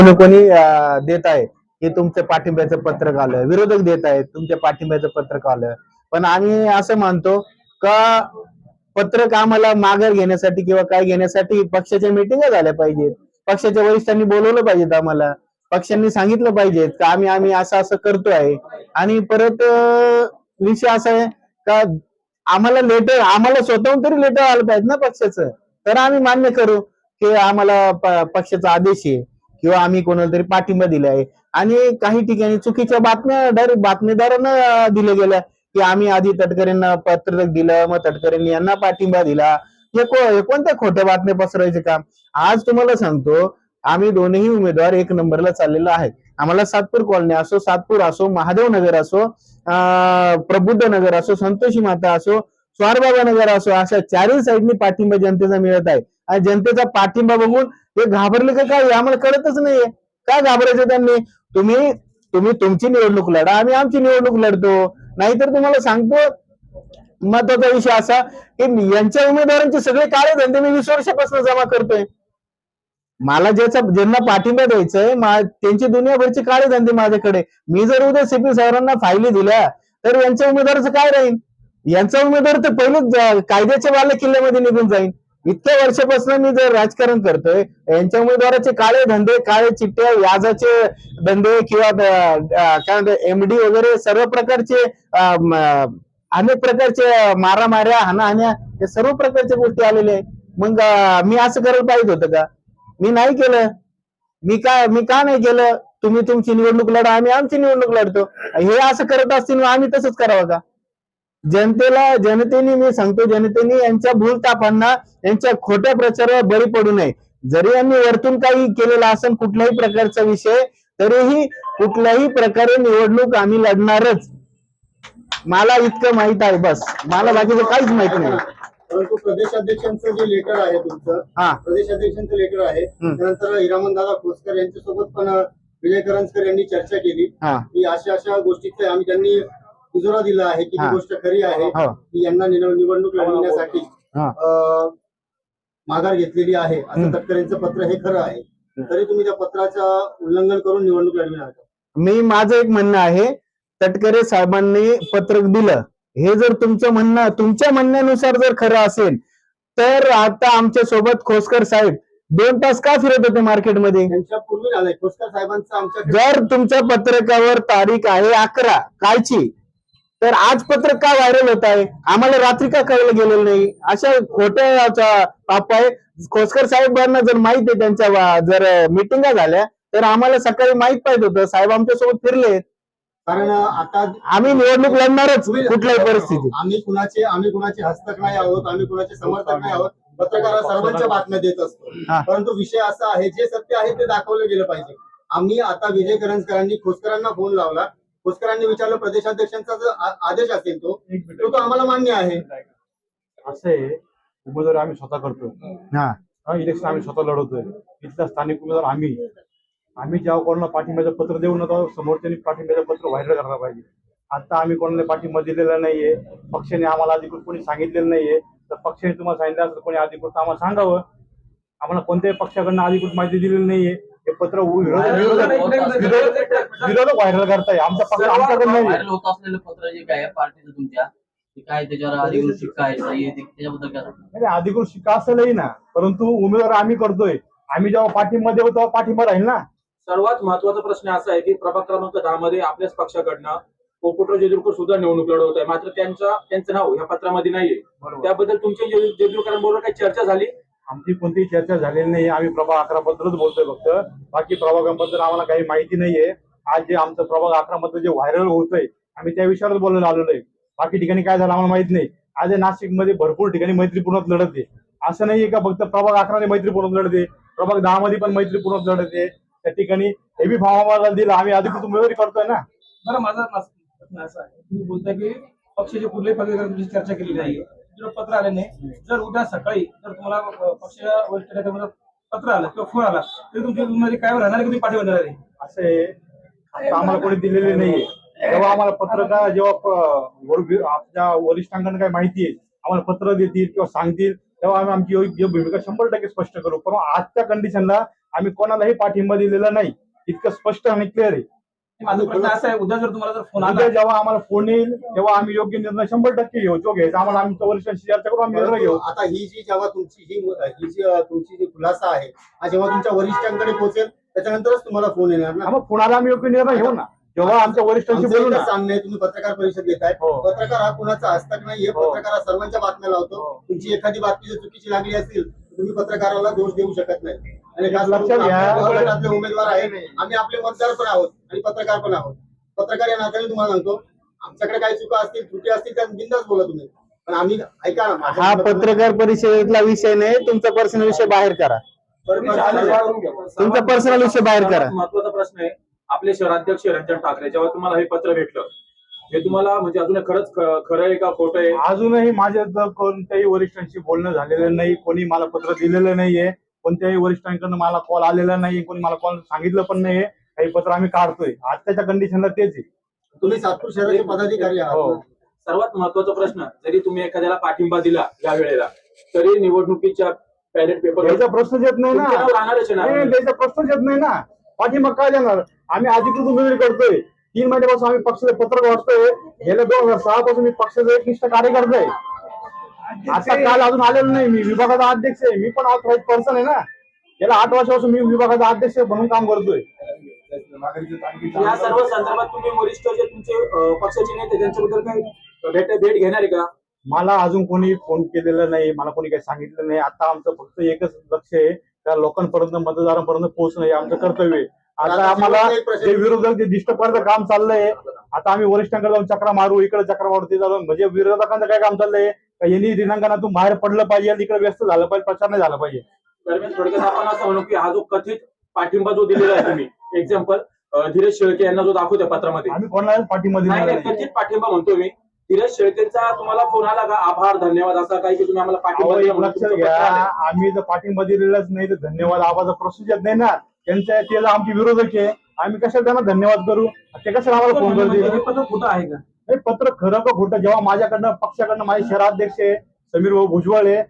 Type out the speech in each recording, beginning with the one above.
कोणी कोणी देत आहे की तुमचं पाठिंब्याचं पत्रक आलं. विरोधक देत आहेत तुमच्या पाठिंब्याचं पत्रक आलं. पण आम्ही असं मानतो का पत्रक आम्हाला माघार घेण्यासाठी किंवा काय घेण्यासाठी पक्षाच्या मिटिंग झाल्या पाहिजेत. पक्षाच्या वरिष्ठांनी बोलवलं पाहिजेत आम्हाला. पक्षांनी सांगितलं पाहिजेत का आम्ही आम्ही असं असं करतो आहे आणि परत विषय असा आहे का आम्हाला लेटर आम्हाला स्वतःहून तरी लेटर आलं पाहिजे ना पक्षाचं. तर आम्ही मान्य करू की आम्हाला पक्षाचा आदेश आहे. किंवा आम्ही कोणाला तरी पाठिंबा दिला आहे आणि काही ठिकाणी चुकीच्या बातम्या डायरेक्ट बातमीदारांना दिल्या गेल्या. की आम्ही आधी तटकरेंना पत्रक दिलं मग तटकरेंनी यांना पाठिंबा दिला. हे को- कोणत्या खोट्या बातम्या पसरायचे काम? आज तुम्हाला सांगतो आम्ही दोन्ही उमेदवार एक नंबरला चाललेलो आहे आम्हाला सातपूर कॉलनी असो सातपूर असो महादेव नगर असो अं, प्रबुद्ध नगर असो संतोषी माता असो स्वारबाबा नगर असो अशा चारही साईडनी पाठिंबा जनतेचा मिळत आहे. आणि जनतेचा पाठिंबा बघून ते घाबरले का काय आम्हाला कळतच नाहीये. काय घाबरायचं त्यांनी? तुम्ही तुम्ही तुमची निवडणूक लढा आम्ही आमची निवडणूक लढतो. नाहीतर तुम्हाला सांगतो महत्त्वाचा विषय असा की यांच्या उमेदवारांचे सगळे काळे धंदे मी वीस वर्षापासून जमा करतोय. मला ज्याचा ज्यांना पाठिंबा द्यायचंय त्यांची दुनियाभरचे काळे धंदे माझ्याकडे. मी जर उद्या सीपी साहेबांना फायली दिल्या तर यांच्या उमेदवाराचं काय राहील यांचा उमेदवार तर पहिलेच कायद्याच्या वाल्या किल्ल्यामध्ये निघून जाईल इतक्या वर्षापासून मी जर राजकारण करतोय यांच्या उमेदवाराचे काळे धंदे काळे चिट्ट्या व्याजाचे धंदे किंवा काय म्हणतात एमडी वगैरे सर्व प्रकारचे अनेक प्रकारचे मारामाऱ्या हाणाहाण्या या सर्व प्रकारच्या गोष्टी आलेल्या आहे मग मी असं करायला पाहिजे होतं का? मी नाही केलं. मी काय मी का नाही केलं? तुम्ही तुमची निवडणूक लढा आम्ही आमची निवडणूक लढतो. हे असं करत असतील आम्ही तसंच करावं का? जनतेला जनतेने मी सांगतो जनतेने यांच्या भूलतापांना यांच्या खोट्या प्रचारावर बळी पडू नये. जरी यांनी वरतून काही केलेला असेल कुठल्याही प्रकारचा विषय तरीही कुठल्याही प्रकारे निवडणूक आम्ही लढणारच. मला इतकं माहीत आहे बस. मला बाकीचं काहीच माहीत नाही. परंतु प्रदेशाध्यक्षांचं जे लेटर आहे तुमचं हा. प्रदेशाध्यक्षांचं लेटर आहे. त्यानंतर हिरामन दादा खोसकर यांच्यासोबत पण विजय करंजकर यांनी चर्चा केली. हा. की अशा अशा गोष्टीचे आम्ही त्यांनी दुजोरा दिला आहे की हा. ही गोष्ट खरी आहे हो. की यांना निव- निवडणूक लढवण्यासाठी हा. अं, माघार घेतलेली आहे असं हम्म. तटकरेंचं पत्र हे खरं आहे तरी तुम्ही त्या पत्राचं उल्लंघन करून निवडणूक लढविणार का मी माझं एक म्हणणं आहे तटकरे साहेबांनी पत्रक दिलं हे जर तुमचं म्हणणं तुमच्या म्हणण्यानुसार जर खरं असेल तर आता आमच्यासोबत खोसकर साहेब दोन तास का फिरत होते मार्केटमध्ये त्यांच्या पूर्वी झालंय खोसकर साहेबांचं आमच्या जर तुमच्या पत्रकावर तारीख आहे अकरा कालची तर आज पत्रक का व्हायरल होत आहे? आम्हाला रात्री का कळलं गेलेलं नाही? अशा खोट्या पाप आहे. खोसकर साहेबांना जर माहीत आहे त्यांच्या जर मिटिंगा झाल्या तर आम्हाला सकाळी माहीत पाहिजे होतं. साहेब आमच्यासोबत फिरले. कारण आता आम्ही निवडणूक लढणारच कुठल्याही परिस्थितीत. आम्ही कुणाचे आम्ही कुणाचे हस्तक नाही आहोत आम्ही कुणाचे समर्थक नाही आहोत. पत्रकार सर्वांच्या बातम्या देत असतो. परंतु विषय असा आहे जे सत्य आहे ते दाखवलं गेलं पाहिजे. आम्ही आता विजय करंजकरांनी खोसकरांना फोन लावला. खोसकरांनी विचारलं प्रदेशाध्यक्षांचा आदेश असेल तो तो तो आम्हाला मान्य आहे. असं आहे उमेदवारी आम्ही स्वतः करतोय. हा. हा, इलेक्शन आम्ही स्वतः लढवतोय. इथला स्थानिक उमेदवार आम्ही. आम्ही जेव्हा कोणाला पाठिंब्याचं पत्र देऊ ना तेव्हा समोरच्यानी पाठिंब्याचं पत्र व्हायरल करायला पाहिजे. आता आम्ही कोणाला पाठिंबा दिलेला नाहीये पक्षाने आम्हाला अधिकृत कोणी सांगितलेलं नाहीये. तर पक्षाने तुम्हाला सांगितलं असं कोणी अधिकृत आम्हाला सांगावं. आम्हाला कोणत्याही पक्षाकडनं अधिकृत माहिती दिलेली नाहीये. हे पत्र विरोधक व्हायरल करताय. आमचा पक्ष आमच्याकडे नाही व्हायरल होत असलेलं पत्र जे काय आहे पार्टीचं तुमच्या? ते काय त्याच्यावर अधिकृत शिक्का आहे सही आहे, ते- त्याच्याबद्दल काय सांगता? नाही नाही, अधिकृत शिक्का असेलही ना. परंतु उमेदवार आम्ही करतोय. आम्ही जेव्हा पाठिंबा देऊ तेव्हा पाठिंबा राहील ना. सर्वात महत्त्वाचा प्रश्न असा आहे की प्रभाग क्रमांक दहा मध्ये आपल्याच पक्षाकडनं पोपटराव जेजुरकर सुद्धा निवडणूक लढवत आहे. मात्र त्यांचा त्यांचं नाव या पत्रामध्ये नाहीये. त्याबद्दल तुमच्या जेजू- जेजुरकरांबरोबर काही चर्चा झाली? आमची कोणतीही चर्चा झालेली नाही. आम्ही प्रभाग अकरा बद्दलच बोलतोय फक्त. बाकी प्रभागांबद्दल आम्हाला काही माहिती नाहीये. आज जे आमचं प्रभाग अकरा मधलं जे व्हायरल होतंय आम्ही त्या विषयावर बोलायला आलेलो आहे बाकी ठिकाणी काय झालं आम्हाला माहीत नाही. आज नाशिकमध्ये भरपूर ठिकाणी मैत्रीपूर्णच लढत आहे. असं नाहीये का फक्त प्रभाग अकरा लढत लढते प्रभाग दहा मध्ये पण मैत्रीपूर्णच लढत आहे. त्या ठिकाणी हेवी भाव आम्हाला दिला. आम्ही अधिकृत उमेदवारी करतोय ना? बरं माझा प्रश्न असा आहे. तुम्ही बोलताय की पक्षाचे कुठल्याही पदाधिकाऱ्यांची चर्चा केली नाही जर पत्र आले नाही. जर उद्या सकाळी जर तुम्हाला पक्षाच्या वरिष्ठ नेत्यामध्ये पत्र आलं किंवा फोन आला तरी तुमची उमेदवारी काय राहणार की तुम्ही पाठिंबा देणार आहे असे आता आम्हाला कोणी दिलेले नाहीये. जेव्हा आम्हाला पत्रकार जेव्हा प- वर- आपल्या वरिष्ठांकडून काही माहिती आहे आम्हाला पत्र देतील किंवा सांगतील तेव्हा आम्ही आमची योग्य भूमिका शंभर टक्के स्पष्ट करू. पण आजच्या कंडिशनला आम्ही कोणालाही पाठिंबा दिलेला नाही. इतकं स्पष्ट आणि क्लिअर आहे. माझा प्रश्न असा आहे उद्या जर तुम्हाला जर फोन आला उद्या जेव्हा आम्हाला फोन येईल तेव्हा आम्ही योग्य निर्णय शंभर टक्के घेऊ जो घ्यायचा आम्हाला आमच्या वरिष्ठांशी चर्चा करून आम्ही निर्णय घेऊ. आता ही जी जेव्हा तुमची ही ही जी तुमची जी खुलासा आहे हा जेव्हा तुमच्या वरिष्ठांकडे पोहोचेल त्याच्यानंतरच तुम्हाला फोन येणार ना? हा, मग पुण्याला आम्ही योग्य निर्णय घेऊ ना. जेव्हा आमच्या वरिष्ठांशी आमचं बोलू ना. आहे, तुम्ही पत्रकार परिषद घेताय हो. पत्रकार हा कुणाचा हस्तक नाहीये हो. पत्रकार हा सर्वांच्या बातम्या लावतो. हो. तुमची एखादी बातमी जर चुकीची लागली असेल तुम्ही पत्रकाराला दोष देऊ शकत नाही. लक्षात घ्या. गटातले उमेदवार आहेत. आम्ही आपले मतदार पण आहोत आणि पत्रकार पण आहोत. पत्रकार या नात्याने तुम्हाला सांगतो आमच्याकडे काही चुका असतील त्रुटी असतील त्या बिंदाच बोला तुम्ही. पण आम्ही ऐका ना हा पत्रकार परिषदेतला विषय नाही तुमचा पर्सनल विषय बाहेर करा. तुमचा पर्सनल विषय बाहेर करा. महत्त्वाचा प्रश्न आहे आपले शहराध्यक्ष रंजन ठाकरे जेव्हा तुम्हाला हे पत्र भेटलं हे तुम्हाला म्हणजे अजून खरंच खरं आहे का खोटं आहे? अजूनही माझ्या कोणत्याही वरिष्ठांशी बोलणं झालेलं नाही कोणी मला पत्र दिलेलं नाहीये. कोणत्याही वरिष्ठांकडून मला कॉल आलेला नाही कोणी मला कॉल सांगितलं पण नाहीये. काही पत्र आम्ही काढतोय. आत्ताच्या कंडिशनला तेच आहे. तुम्ही सातपूर शहराचे पदाधिकारी हो. आहात सर्वात महत्त्वाचा प्रश्न जरी तुम्ही एखाद्याला पाठिंबा दिला या वेळेला तरी निवडणुकीच्या बॅलेट पेपर त्याचा प्रश्नच येत नाही ना. नाही त्याचा प्रश्नच येत नाही ना. पाठिंबा काय देणार? आम्ही अधिकृत उमेदवारी करतोय. तीन महिन्यापासून आम्ही पक्षाचे पत्रक वाचतोय. गेल्या दोन हजार सहा पासून मी पक्षाचा एक निष्ठ कार्यकर्ता आहे. आता काल अजून आलेलो नाही मी विभागाचा अध्यक्ष आहे. मी पण ऑथराईज पर्सन आहे ना. गेल्या आठ वर्षापासून मी विभागाचा अध्यक्ष म्हणून काम करतोय. या सर्व संदर्भात तुम्ही वरिष्ठ जे तुमचे अं, पक्षाचे नेते त्यांच्याबद्दल काही भेट भेट घेणार आहे का? मला अजून कोणी फोन केलेला नाही मला कोणी काही सांगितलं नाही. आता आमचं फक्त एकच लक्ष आहे त्या लोकांपर्यंत मतदारांपर्यंत पोहोचणं हे आमचं कर्तव्य आहे. आता आम्हाला जे विरोधक जे डिस्टर्ब करायचं काम चाललंय आता आम्ही वरिष्ठांकडे जाऊन चक्रा मारू इकडे चक्रा मारू ते जाऊन. म्हणजे विरोधकांचं काय काम चाललंय? यांनी रिणांगणातून बाहेर पडलं पाहिजे इकडे व्यस्त झालं पाहिजे प्रचार नाही झाला पाहिजे? दरम्यान थोडक्यात आपण असं म्हणू की हा जो कथित पाठिंबा जो दिलेला आहे तुम्ही एक्झाम्पल धीरज शेळके यांना जो दाखवत्या पत्रामध्ये. आम्ही नाही नाही नाही, कथित पाठिंबा म्हणतो मी. धीरज शेळकेंचा तुम्हाला फोन आला का? आभार धन्यवाद असा काही की तुम्ही आम्हाला पाठिंबा अहो, दिला एक म्हणून लक्षात तुमचं घ्या आलंय. आम्ही जर पाठिंबा दिलेलाच नाही तर धन्यवाद आवाजा प्रोसिजर नाही ना त्यांच्या ते आमचे विरोधक आहे. आम्ही कशाला त्यांना धन्यवाद करू? ते कशाला आम्हाला फोन करतील? हे पत्र खोटं आहे का? हे पत्र खरं का खोटं? जेव्हा माझ्याकडनं पक्षाकडनं माझे शहराध्यक्ष आहे समीर भाऊ भुजबळ आहे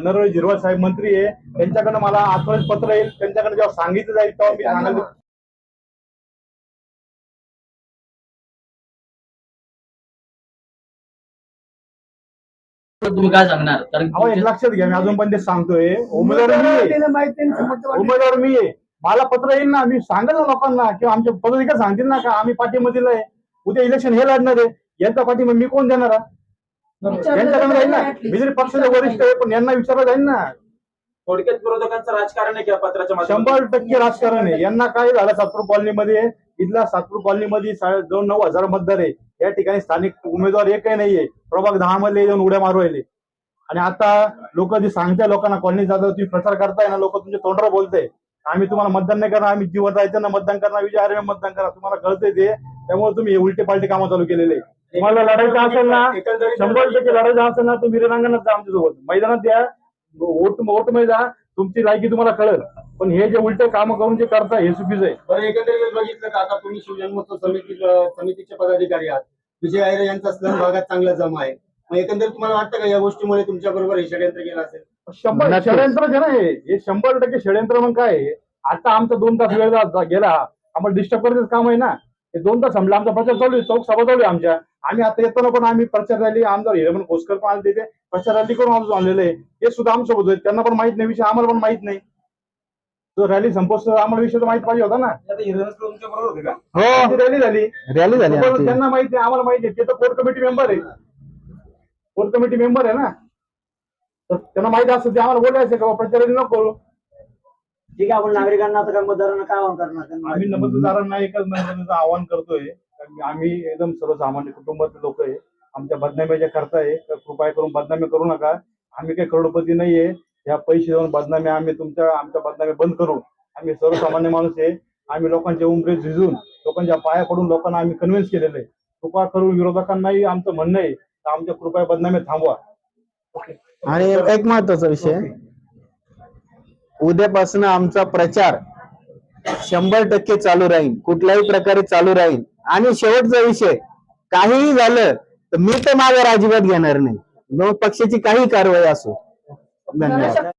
नरहरी झिरवाळ साहेब मंत्री आहे त्यांच्याकडनं मला आत्महत्या पत्र येईल. त्यांच्याकडे जेव्हा सांगितलं जाईल तेव्हा मी सांगायला तुम्ही काय सांगणार? कारण लक्षात घ्या मी अजून पण ते सांगतोय. उमेदवार मी आहे. उमेदवार मी आहे. मला पत्र येईल ना मी सांगेल ना लोकांना किंवा आमच्या पदाधिकारी सांगतील ना का आम्ही पाठिंबा दिलाय उद्या इलेक्शन हे लढणार आहे. यांचा पाठिंबा मी कोण देणार? यांच्याकडे राहील ना? मी जरी पक्षाचे वरिष्ठ आहे पण यांना विचारलं जाईल ना. थोडक्यात विरोधकांचं राजकारण आहे किंवा पत्राच्या शंभर टक्के राजकारण आहे. यांना काय झालं? सातपूर कॉलनीमध्ये इथला सातपूर कॉलनीमध्ये साडे दोन नऊ हजार मतदार आहे. या ठिकाणी स्थानिक उमेदवार एकही नाहीये. प्रभाग दहा मध्ये जाऊन उड्या मारू राहिले. आणि आता लोक जे सांगताय लोकांना कॉलनी जातात तुम्ही प्रचार करताय ना लोक तुमच्या तोंडावर बोलताय. आम्ही तुम्हाला मतदान नाही करणार आम्ही जीवन राहायचं ना मतदान करणार विजय हरवे मतदान करा. तुम्हाला कळतंय ते. त्यामुळे तुम्ही उलटे पालटे कामं चालू केलेले तुम्हाला लढायचं असेल ना शंभर टक्के लढायचं असेल ना तुम्ही रिणांगणात जा आमच्यासोबत. मैदानात या वोट वोटमध्ये जा तुमची लायकी तुम्हाला कळेल. पण हे जे उलटे काम करून जे करताय हे चुकीचं आहे. बरं एकंदरीत बघितलं का आता तुम्ही शिवजन्मोत्सव समिती समितीचे पदाधिकारी आहात. विजय आयरे यांचा स्लम भागात चांगला जमा आहे. मग एकंदरीत तुम्हाला वाटतं का या गोष्टीमुळे तुमच्या बरोबर हे षडयंत्र केलं असेल? शंभर. षडयंत्र जे नाही हे शंभर टक्के षडयंत्र मग काय आहे? आता आमचा दोन तास वेळ गेला. आम्हाला डिस्टर्ब करायचं काम आहे ना. हे दोन तास संपला. आमचा प्रचार चालू आहे. चौक सभा चालू आहे आमच्या. आम्ही आता येताना पण आम्ही प्रचार रॅली आमदार हिरमन खोसकर पण आले तिथे प्रचार रॅली करून आमचं आणलेलं आहे. ते सुद्धा आमच्यासोबत आहेत. त्यांना पण माहीत नाही विषय. आम्हाला पण माहीत नाही. तो रॅली संपोस आम्हाला विषय तर माहीत पाहिजे होता ना. होते हो. रॅली झाली. रॅली झाली आमची. त्यांना माहिती आहे आम्हाला माहिती आहे ते तर कोर कमिटी मेंबर आहे. कोर कमिटी मेंबर आहे ना. तर त्यांना माहिती असतं ते आम्हाला बोलायचं का? बा, प्रचार रॅली नको. करू ठीक आहे आपण नागरिकांना आता काय मतदारांना काय आवाहन करणार? त्यांना आम्ही मतदारांना एकच मतदानाचं आवाहन करतोय. कारण आम्ही एकदम सर्वसामान्य कुटुंबातले लोक आहे. आमच्या बदनाम्याच्या करताय तर कृपया करून बदनामी करू नका. आम्ही काही करोडपती नाहीये. या पैसे देऊन बदनामी आम्ही तुमच्या आमच्या बदनामी बंद करू. आम्ही सर्वसामान्य माणूस आहे. आम्ही लोकांच्या उमरे झिजून लोकांच्या पाया पडून लोकांना आम्ही कन्व्हिन्स केलेलं आहे. कृपा करून विरोधकांनाही आमचं म्हणणं आहे. तर आमच्या कृपया बदनामी थांबवा. आणि एक महत्त्वाचा विषय. उद्यापासून आमचा प्रचार शंभर टक्के चालू राहील कुठल्याही प्रकारे चालू राहील. आणि शेवटचा विषय काहीही झालं तर मी तर मागे अजिबात घेणार नाही. मग पक्षाची काही कारवाई असो. धन्यवाद.